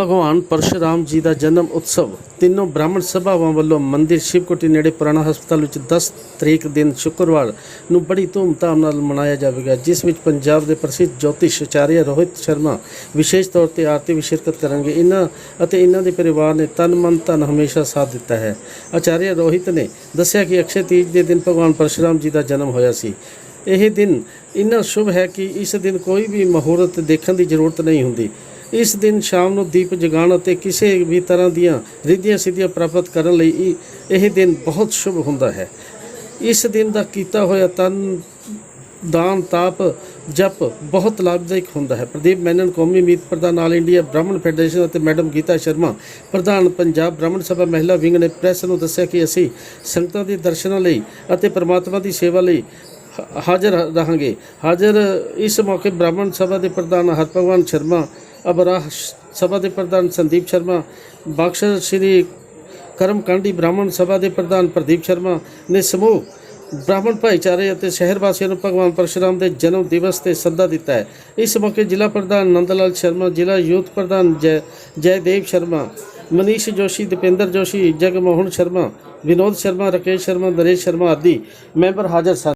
ਭਗਵਾਨ ਪਰਸ਼ੁਰਾਮ ਜੀ ਦਾ ਜਨਮ ਉਤਸਵ ਤਿੰਨੋਂ ਬ੍ਰਾਹਮਣ ਸਭਾਵਾਂ ਵੱਲੋਂ ਮੰਦਿਰ ਸ਼ਿਵਕੋਟੀ ਨੇੜੇ ਪੁਰਾਣਾ ਹਸਪਤਾਲ ਵਿੱਚ 10 ਤਰੀਕ ਦਿਨ ਸ਼ੁੱਕਰਵਾਰ ਨੂੰ ਬੜੀ ਧੂਮਧਾਮ ਨਾਲ ਮਨਾਇਆ ਜਾਵੇਗਾ, ਜਿਸ ਵਿੱਚ ਪੰਜਾਬ ਦੇ ਪ੍ਰਸਿੱਧ ਜੋਤਿਸ਼ ਆਚਾਰੀਆ ਰੋਹਿਤ ਸ਼ਰਮਾ ਵਿਸ਼ੇਸ਼ ਤੌਰ ਤੇ ਆਰਤੀ ਵਿੱਚ ਸ਼ਿਰਕਤ ਕਰਨਗੇ। ਇਹਨਾਂ ਅਤੇ ਇਹਨਾਂ ਦੇ ਪਰਿਵਾਰ ਨੇ ਤਨ ਮਨ ਧਨ ਹਮੇਸ਼ਾ ਸਾਥ ਦਿੱਤਾ ਹੈ। ਆਚਾਰੀਆ ਰੋਹਿਤ ਨੇ ਦੱਸਿਆ ਕਿ ਅਕਸ਼ੇ ਤੀਜ ਦੇ ਦਿਨ ਭਗਵਾਨ ਪਰਸ਼ੁਰਾਮ ਜੀ ਦਾ ਜਨਮ ਹੋਇਆ ਸੀ। ਇਹ ਦਿਨ ਇੰਨਾ ਸ਼ੁਭ ਹੈ ਕਿ ਇਸ ਦਿਨ ਕੋਈ ਵੀ ਮਹੂਰਤ ਦੇਖਣ ਦੀ ਜ਼ਰੂਰਤ ਨਹੀਂ ਹੁੰਦੀ। ਇਸ ਦਿਨ ਸ਼ਾਮ ਨੂੰ ਦੀਪ ਜਗਾਉਣ ਅਤੇ ਕਿਸੇ ਵੀ ਤਰ੍ਹਾਂ ਦੀਆਂ ਰਿੱਧੀਆਂ ਸਿੱਧੀਆਂ ਪ੍ਰਾਪਤ ਕਰਨ ਲਈ ਇਹ- ਦਿਨ ਬਹੁਤ ਸ਼ੁਭ ਹੁੰਦਾ ਹੈ। ਇਸ ਦਿਨ ਦਾ ਕੀਤਾ ਹੋਇਆ ਤਨ, ਦਾਨ, ਤਾਪ, ਜਪ ਬਹੁਤ ਲਾਭਦਾਇਕ ਹੁੰਦਾ ਹੈ। ਪ੍ਰਦੀਪ ਮੈਨਨ ਕੌਮੀ ਮੀਤ ਪ੍ਰਧਾਨ ਆਲ ਇੰਡੀਆ ਬ੍ਰਾਹਮਣ ਫੈਡਰੇਸ਼ਨ ਅਤੇ ਮੈਡਮ ਗੀਤਾ ਸ਼ਰਮਾ, ਪ੍ਰਧਾਨ ਪੰਜਾਬ ਬ੍ਰਾਹਮਣ ਸਭਾ ਮਹਿਲਾ ਵਿੰਗ ਨੇ ਪ੍ਰੈਸ ਨੂੰ ਦੱਸਿਆ ਕਿ ਅਸੀਂ ਸੰਗਤਾਂ ਦੇ ਦਰਸ਼ਨਾਂ ਲਈ ਅਤੇ ਪਰਮਾਤਮਾ ਦੀ ਸੇਵਾ ਲਈ ਹ- ਹਾਜ਼ਰ ਰਹਾਂਗੇ। ਹਾਜ਼ਰ ਇਸ ਮੌਕੇ ਬ੍ਰਾਹਮਣ ਸਭਾ ਦੇ ਪ੍ਰਧਾਨ ਹਰਭਗਵਾਨ ਸ਼ਰਮਾ ਅਬਰਾਹ ਸਭਾ ਦੇ ਪ੍ਰਧਾਨ ਸੰਦੀਪ ਸ਼ਰਮਾ ਬਖਸ਼ਰ ਸ਼੍ਰੀ ਕਰਮਕਾਂਡੀ ਬ੍ਰਾਹਮਣ ਸਭਾ ਦੇ ਪ੍ਰਧਾਨ ਪ੍ਰਦੀਪ ਸ਼ਰਮਾ ਨੇ ਸਮੂਹ ਬ੍ਰਾਹਮਣ ਭਾਈਚਾਰੇ ਅਤੇ ਸ਼ਹਿਰ ਵਾਸੀਆਂ ਨੂੰ ਭਗਵਾਨ ਪਰਸ਼ੁਰਾਮ ਦੇ ਜਨਮ ਦਿਵਸ ਤੇ ਸੱਦਾ ਦਿੱਤਾ ਹੈ। ਇਸ ਮੌਕੇ ਜ਼ਿਲ੍ਹਾ ਪ੍ਰਧਾਨ ਨੰਦ ਲਾਲ ਸ਼ਰਮਾ, ਜ਼ਿਲ੍ਹਾ ਯੂਥ ਪ੍ਰਧਾਨ ਜੈ, ਜੈਦੇਵ ਸ਼ਰਮਾ, ਮਨੀਸ਼ ਜੋਸ਼ੀ, ਦੀਪਿੰਦਰ ਜੋਸ਼ੀ, ਜਗਮੋਹਨ ਸ਼ਰਮਾ, ਵਿਨੋਦ ਸ਼ਰਮਾ, ਰਕੇਸ਼ ਸ਼ਰਮਾ, ਨਰੇਸ਼ ਸ਼ਰਮਾ ਆਦਿ ਮੈਂਬਰ ਹਾਜ਼ਰ ਸਨ।